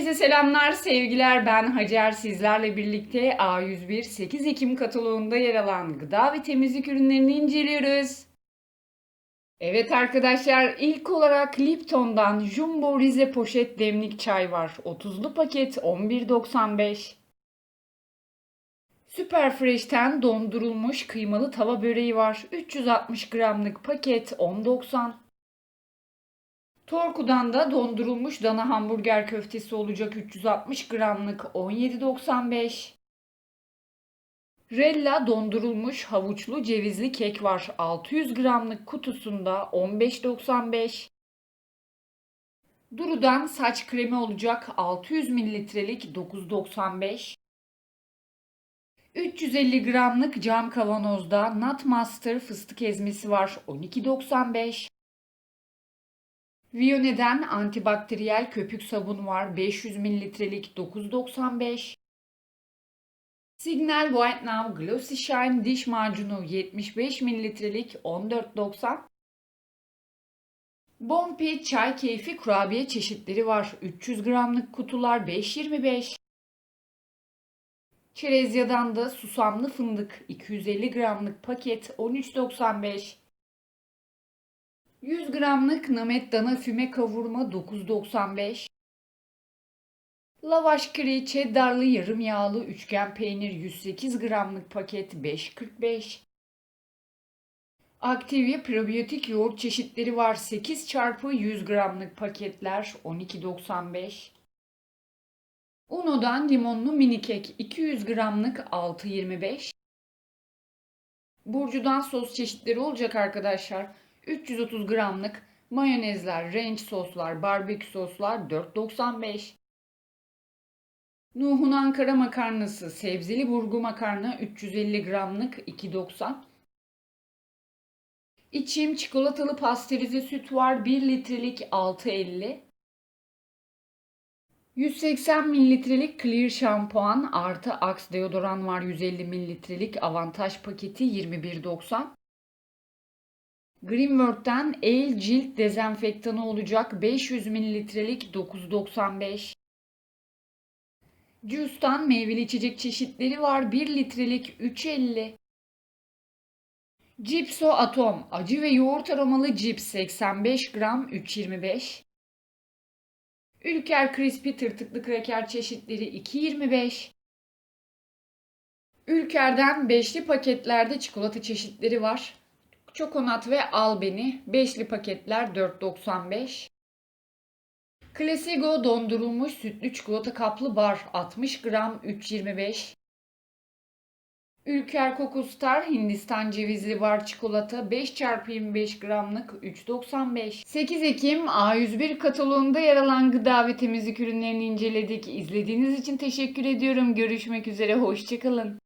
Herkese selamlar, sevgiler. Ben Hacer. Sizlerle birlikte A101 8 Ekim kataloğunda yer alan gıda ve temizlik ürünlerini inceliyoruz. Evet arkadaşlar, ilk olarak Lipton'dan Jumbo Rize poşet demlik çay var. 30'lu paket 11.95. Super Fresh'ten dondurulmuş kıymalı tava böreği var. 360 gramlık paket 10.90. Torku'dan da dondurulmuş dana hamburger köftesi olacak 360 gramlık 17.95. Rella dondurulmuş havuçlu cevizli kek var 600 gramlık kutusunda 15.95. Duru'dan saç kremi olacak 600 mililitrelik 9.95. 350 gramlık cam kavanozda Nutmaster fıstık ezmesi var 12.95. Vione'den antibakteriyel köpük sabun var 500 mililitrelik 9.95. Signal White Now Glossy Shine diş macunu 75 mililitrelik 14.90. Bompi çay keyfi kurabiye çeşitleri var. 300 gramlık kutular 5.25. Çerezya'dan da susamlı fındık 250 gramlık paket 13.95. 100 gramlık Namet dana füme kavurma 9.95. Lavaş kri cheddarlı yarım yağlı üçgen peynir 108 gramlık paket 5.45. Activia probiyotik yoğurt çeşitleri var 8 çarpı 100 gramlık paketler 12.95. Uno'dan limonlu mini kek 200 gramlık 6.25. Burcu'dan sos çeşitleri olacak arkadaşlar. 330 gramlık mayonezler, ranch soslar, barbekü soslar 4.95. Nuh'un Ankara makarnası, sebzeli burgu makarna 350 gramlık 2.90. İçim çikolatalı pastörize süt var 1 litrelik 6.50. 180 mililitrelik clear şampuan artı Axe deodoran var 150 mililitrelik avantaj paketi 21.90. Greenwork'ten el cilt dezenfektanı olacak 500 mililitrelik 9.95. Juice'tan meyveli içecek çeşitleri var 1 litrelik 3.50. Cipso Atom acı ve yoğurt aromalı cips 85 gram 3.25. Ülker Crispy tırtıklı kraker çeşitleri 2.25. Ülker'den beşli paketlerde çikolata çeşitleri var. Çokonat ve albeni beşli paketler 4.95. Classigo dondurulmuş sütlü çikolata kaplı bar 60 gram 3.25. Ülker Coco Star Hindistan cevizli bar çikolata 5 x 25 gramlık 3.95. 8 Ekim A101 kataloğunda yer alan gıda ve temizlik ürünlerini inceledik. İzlediğiniz için teşekkür ediyorum. Görüşmek üzere. Hoşçakalın.